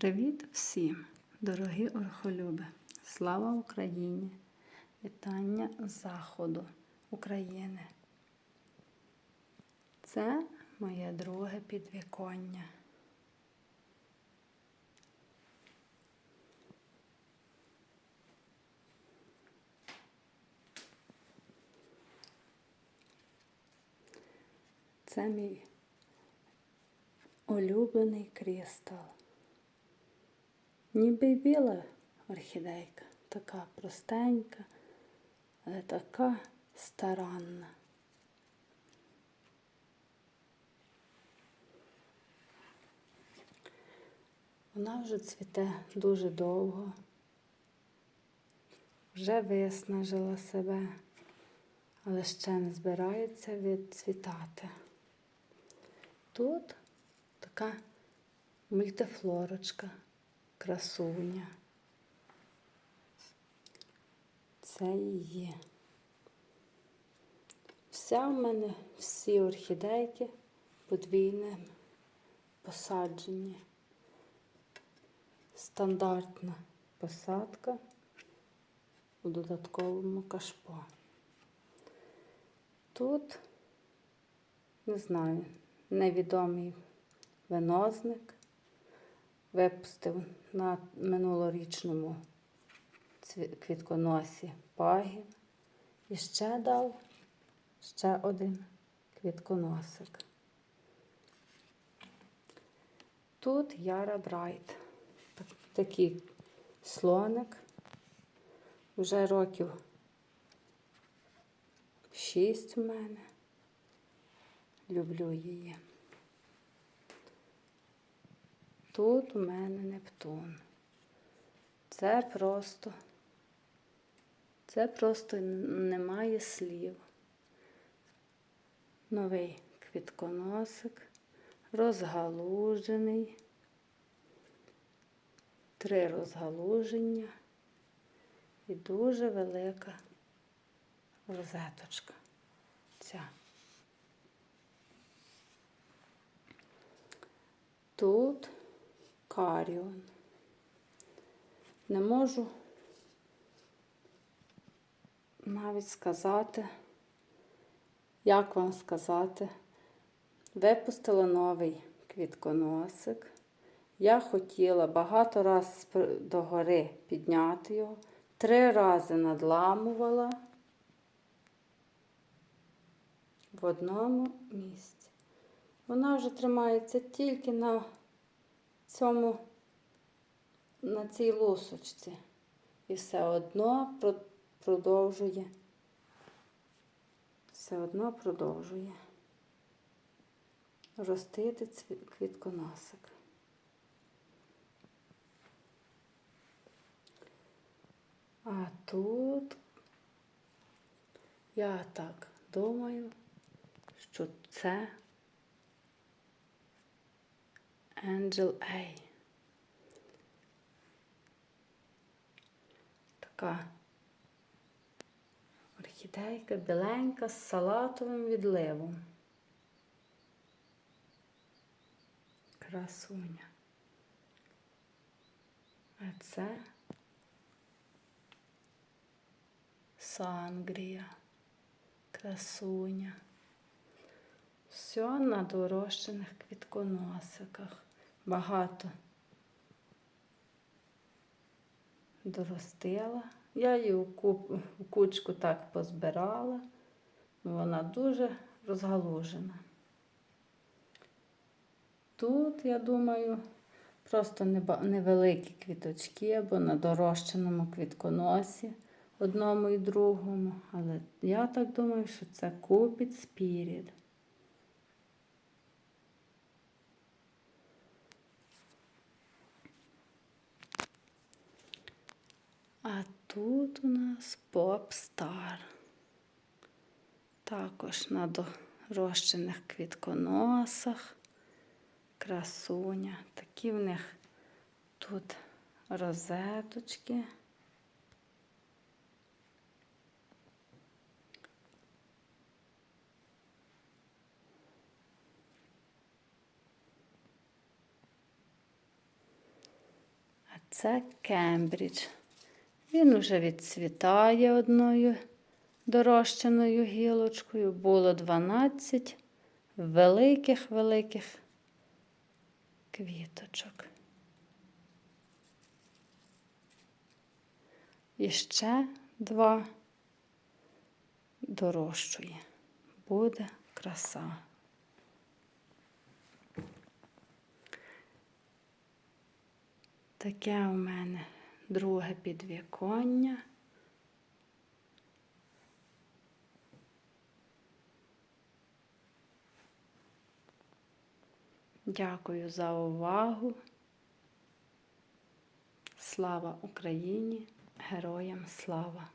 Привіт всім, дорогі орхолюби! Слава Україні! Вітання Заходу України. Це моє друге підвіконня. Це мій улюблений крістал. Ніби біла орхідейка, така простенька, але така старанна. Вона вже цвіте дуже довго, вже виснажила себе, але ще не збирається відцвітати. Тут така мультифлорочка, красуня. Це її. Вся в мене всі орхідейки подвійне посаджені. Стандартна посадка у додатковому кашпо. Тут, не знаю, невідомий винозник випустив на минулорічному квітконосі пагін і ще дав ще один квітконосик. Тут Яра Брайт. Такий слоник. Вже років шість у мене. Люблю її. Тут у мене Нептун. Це просто, це просто немає слів. Новий квітконосик, розгалужений, три розгалуження і дуже велика розеточка. Ця. Тут каріон. Не можу навіть сказати, як вам сказати, випустила новий квітконосик. Я хотіла багато разів догори підняти його, три рази надламувала в одному місці. Вона вже тримається тільки на цьому, на цій лусочці. І все одно продовжує, все одно продовжує ростити квітконосик. А тут я так думаю, що це Angel A. Така орхідейка біленька з салатовим відливом. Красуня. А це Сангрія, красуня. Все на дорощених квітконосиках. Багато доростила. Я її у кучку так позбирала, вона дуже розгалужена. Тут, я думаю, просто невеликі квіточки або на дорощеному квітконосі одному і другому, але я так думаю, що це купить спіріт. А тут у нас поп-стар. Також на дорощених квітконосах, красуня. Такі в них тут розеточки. це Кембридж. Він уже відцвітає одною дорощеною гілочкою. Було 12 великих-великих квіточок. І ще два дорощує. Буде краса. Таке у мене друге підвіконня. Дякую за увагу. Слава Україні! Героям слава!